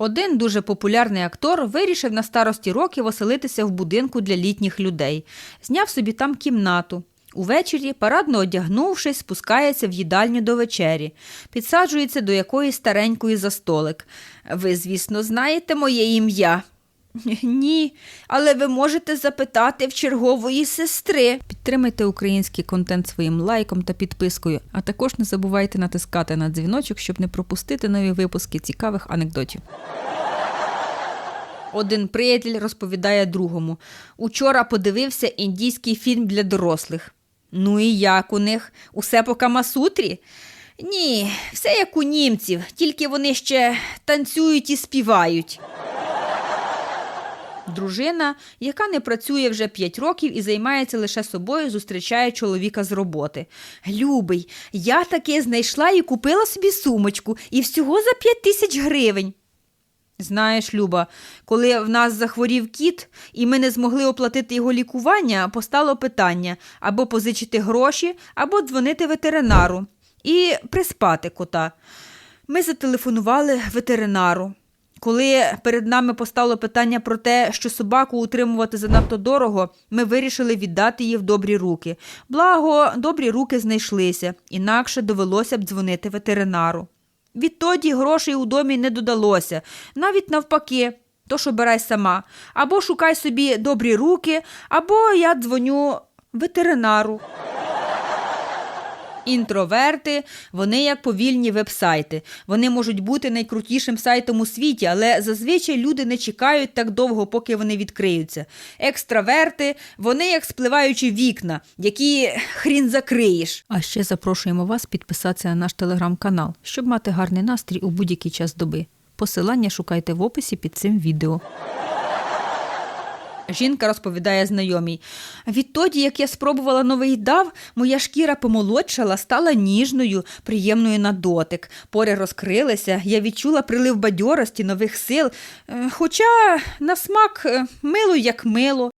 Один дуже популярний актор вирішив на старості років оселитися в будинку для літніх людей. Зняв собі там кімнату. Увечері, парадно одягнувшись, спускається в їдальню до вечері, підсаджується до якоїсь старенької за столик. Ви, звісно, знаєте моє ім'я. Ні, але ви можете запитати в чергової сестри. Підтримайте український контент своїм лайком та підпискою, а також не забувайте натискати на дзвіночок, щоб не пропустити нові випуски цікавих анекдотів. Один приятель розповідає другому. Учора подивився індійський фільм для дорослих. Ну і як у них? Усе по Камасутрі? Ні, все як у німців, тільки вони ще танцюють і співають. Дружина, яка не працює вже 5 років і займається лише собою, зустрічає чоловіка з роботи. Любий, я таки знайшла і купила собі сумочку, і всього за 5 тисяч гривень. Знаєш, Люба, коли в нас захворів кіт, і ми не змогли оплатити його лікування, постало питання або позичити гроші, або дзвонити ветеринару і приспати кота. Ми зателефонували ветеринару. Коли перед нами постало питання про те, що собаку утримувати занадто дорого, ми вирішили віддати її в добрі руки. Благо, добрі руки знайшлися, інакше довелося б дзвонити ветеринару. Відтоді грошей у домі не додалося, навіть навпаки. Тож обирай сама. Або шукай собі добрі руки, або я дзвоню ветеринару. Інтроверти, вони як повільні вебсайти. Вони можуть бути найкрутішим сайтом у світі, але зазвичай люди не чекають так довго, поки вони відкриються. Екстраверти, вони як спливаючі вікна, які хрін закриєш. А ще запрошуємо вас підписатися на наш телеграм-канал, щоб мати гарний настрій у будь-який час доби. Посилання шукайте в описі під цим відео. Жінка розповідає знайомій. Відтоді, як я спробувала новий дав, моя шкіра помолодшала, стала ніжною, приємною на дотик. Пори розкрилися, я відчула прилив бадьорості, нових сил. Е, Хоча на смак е, мило як мило.